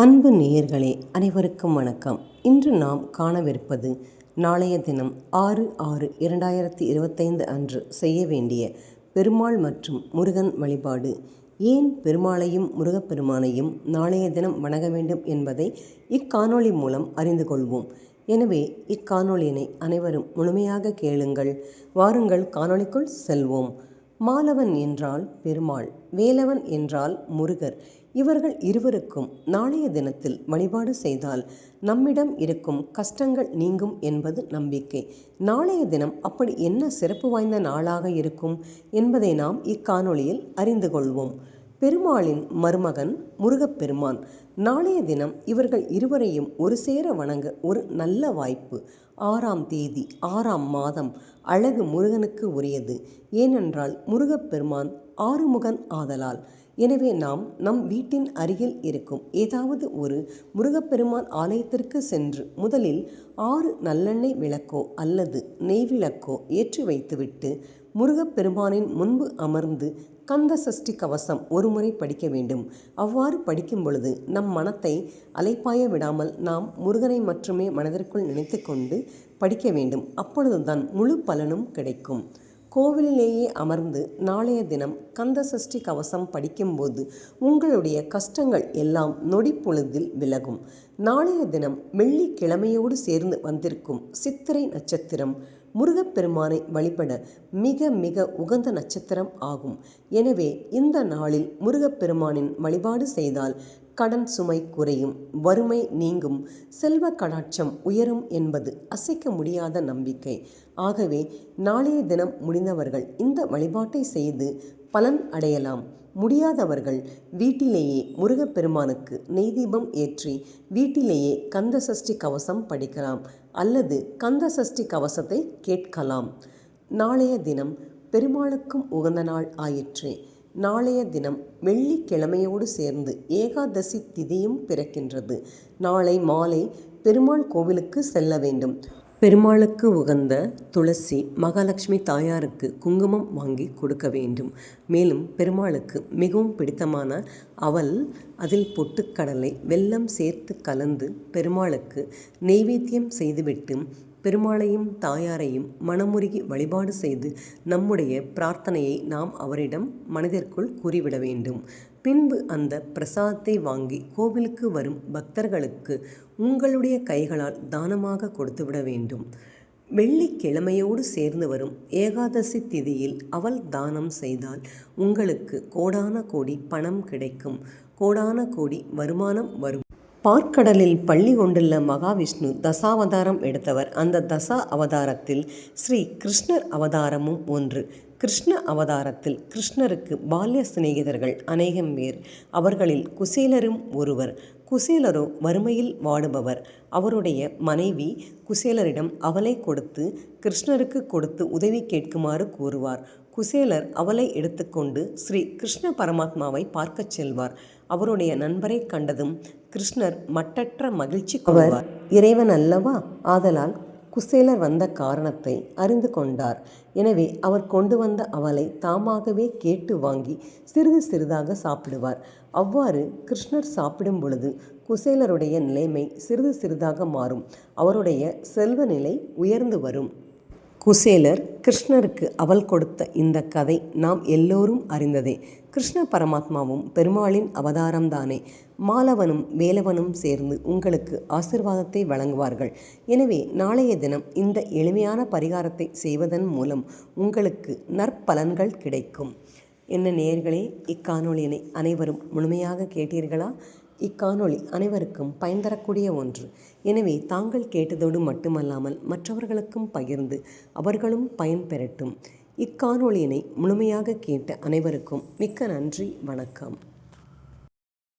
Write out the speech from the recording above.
அன்பு நேயர்களே அனைவருக்கும் வணக்கம். இன்று நாம் காணவிருப்பது நாளைய தினம் ஆறு ஆறு இரண்டாயிரத்தி இருபத்தைந்து அன்று செய்ய வேண்டிய பெருமாள் மற்றும் முருகன் வழிபாடு. ஏன் பெருமாளையும் முருகப்பெருமானையும் நாளைய தினம் வணங்க வேண்டும் என்பதை இக்காணொளி மூலம் அறிந்து கொள்வோம். எனவே இக்காணொளியினை அனைவரும் முழுமையாக கேளுங்கள். வாருங்கள் காணொளிக்குள் செல்வோம். மாலவன் என்றால் பெருமாள் வேலவன் என்றால் முருகர். இவர்கள் இருவருக்கும் நாளைய தினத்தில் வழிபாடு செய்தால் நம்மிடம் இருக்கும் கஷ்டங்கள் நீங்கும் என்பது நம்பிக்கை. நாளைய தினம் அப்படி என்ன சிறப்பு வாய்ந்த நாளாக இருக்கும் என்பதை நாம் இக்காணொளியில் அறிந்து கொள்வோம். பெருமாளின் மருமகன் முருகப்பெருமான். நாளைய தினம் இவர்கள் இருவரையும் ஒரு சேர வணங்க ஒரு நல்ல வாய்ப்பு. ஆறாம் தேதி ஆறாம் மாதம் அழகு முருகனுக்கு உரியது. ஏனென்றால் முருகப்பெருமான் ஆறுமுகன் ஆதலால். எனவே நாம் நம் வீட்டின் அருகில் இருக்கும் ஏதாவது ஒரு முருகப்பெருமான் ஆலயத்திற்கு சென்று முதலில் ஆறு நல்லெண்ணெய் விளக்கோ அல்லது நெய் விளக்கோ ஏற்றி வைத்துவிட்டு முருகப்பெருமானின் முன்பு அமர்ந்து கந்த சஷ்டி கவசம் ஒருமுறை படிக்க வேண்டும். அவ்வாறு படிக்கும் பொழுது நம் மனத்தை அலைப்பாய விடாமல் நாம் முருகனை மட்டுமே மனதிற்குள் நினைத்து கொண்டு படிக்க வேண்டும். அப்பொழுதுதான் முழு பலனும் கிடைக்கும். கோவிலிலேயே அமர்ந்து நாளைய தினம் கந்த சஷ்டி கவசம் படிக்கும்போது உங்களுடைய கஷ்டங்கள் எல்லாம் நொடி பொழுதில் விலகும். நாளைய தினம் வெள்ளிக்கிழமையோடு சேர்ந்து வந்திருக்கும் சித்திரை நட்சத்திரம் முருகப்பெருமானை வழிபட மிக மிக உகந்த நட்சத்திரம் ஆகும். எனவே இந்த நாளில் முருகப்பெருமானின் வழிபாடு செய்தால் கடன் சுமை குறையும் வறுமை நீங்கும் செல்வ கடாட்சம் உயரும் என்பது அசைக்க முடியாத நம்பிக்கை. ஆகவே நாளைய தினம் முடிந்தவர்கள் இந்த வழிபாட்டை செய்து பலன் அடையலாம். முடியாதவர்கள் வீட்டிலேயே முருகப்பெருமானுக்கு நெய் தீபம் ஏற்றி வீட்டிலேயே கந்த சஷ்டி கவசம் படிக்கலாம் அல்லது கந்த சஷ்டி கவசத்தை கேட்கலாம். நாளைய தினம் பெருமாளுக்கும் உகந்த நாள் ஆயிற்றே. நாளைய தினம் வெள்ளிக்கிழமையோடு சேர்ந்து ஏகாதசி திதியும் பிறக்கின்றது. நாளை மாலை பெருமாள் கோவிலுக்கு செல்ல வேண்டும். பெருமாளுக்கு உகந்த துளசி மகாலட்சுமி தாயாருக்கு குங்குமம் வாங்கி கொடுக்க வேண்டும். மேலும் பெருமாளுக்கு மிகவும் பிடித்தமான அவல் அதில் பொட்டுக்கடலை வெல்லம் சேர்த்து கலந்து பெருமாளுக்கு நெய்வேத்தியம் செய்துவிட்டு பெருமாளையும் தாயாரையும் மனமுருகி வழிபாடு செய்து நம்முடைய பிரார்த்தனையை நாம் அவரிடம் மனதிற்குள் கூறிவிட வேண்டும். பின்பு அந்த பிரசாதத்தை வாங்கி கோவிலுக்கு வரும் பக்தர்களுக்கு உங்களுடைய கைகளால் தானமாக கொடுத்துவிட வேண்டும். வெள்ளிக்கிழமையோடு சேர்ந்து வரும் ஏகாதசி திதியில் அவள் தானம் செய்தால் உங்களுக்கு கோடான கோடி பணம் கிடைக்கும். கோடான கோடி வருமானம் வரும். பார்க்கடலில் பள்ளி கொண்டுள்ள மகாவிஷ்ணு தசாவதாரம் எடுத்தவர். அந்த தசா அவதாரத்தில் ஸ்ரீ கிருஷ்ணர் அவதாரமும் ஒன்று. கிருஷ்ண அவதாரத்தில் கிருஷ்ணருக்கு பால்ய சிநேகிதர்கள் அநேகம் பேர். அவர்களில் குசேலரும் ஒருவர். குசேலரோ வறுமையில் வாடுபவர். அவருடைய மனைவி குசேலரிடம் அவளை கொடுத்து கிருஷ்ணருக்கு கொடுத்து உதவி கேட்குமாறு கூறுவார். குசேலர் அவளை எடுத்துக்கொண்டு ஸ்ரீ கிருஷ்ண பரமாத்மாவை பார்க்கச் செல்வார். அவருடைய நண்பரை கண்டதும் கிருஷ்ணர் மட்டற்ற மகிழ்ச்சி கொள்வார். இறைவன் அல்லவா? ஆதலால் குசேலர் வந்த காரணத்தை அறிந்து கொண்டார். எனவே அவர் கொண்டு வந்த அவளை தாமாகவே கேட்டு வாங்கி சிறிது சிறிதாக சாப்பிடுவார். அவ்வாறு கிருஷ்ணர் சாப்பிடும் பொழுது குசேலருடைய நிலைமை சிறிது சிறிதாக மாறும். அவருடைய செல்வ நிலை உயர்ந்து வரும். குசேலர் கிருஷ்ணருக்கு அவள் கொடுத்த இந்த கதை நாம் எல்லோரும் அறிந்ததே. கிருஷ்ண பரமாத்மாவும் பெருமாளின் அவதாரம்தானே. மாலவனும் வேலவனும் சேர்ந்து உங்களுக்கு ஆசிர்வாதத்தை வழங்குவார்கள். எனவே நாளைய தினம் இந்த எளிமையான பரிகாரத்தை செய்வதன் மூலம் உங்களுக்கு நற்பலன்கள் கிடைக்கும். என்ன நேர்களே இக்காணொலியினை அனைவரும் முழுமையாக கேட்டீர்களா? இக்காணொளி அனைவருக்கும் பயன் தரக்கூடிய ஒன்று. எனவே தாங்கள் கேட்டதோடு மட்டுமல்லாமல் மற்றவர்களுக்கும் பகிர்ந்து அவர்களும் பயன் பெறட்டும். இக்காணொளியினை முழுமையாக கேட்ட அனைவருக்கும் மிக்க நன்றி வணக்கம்.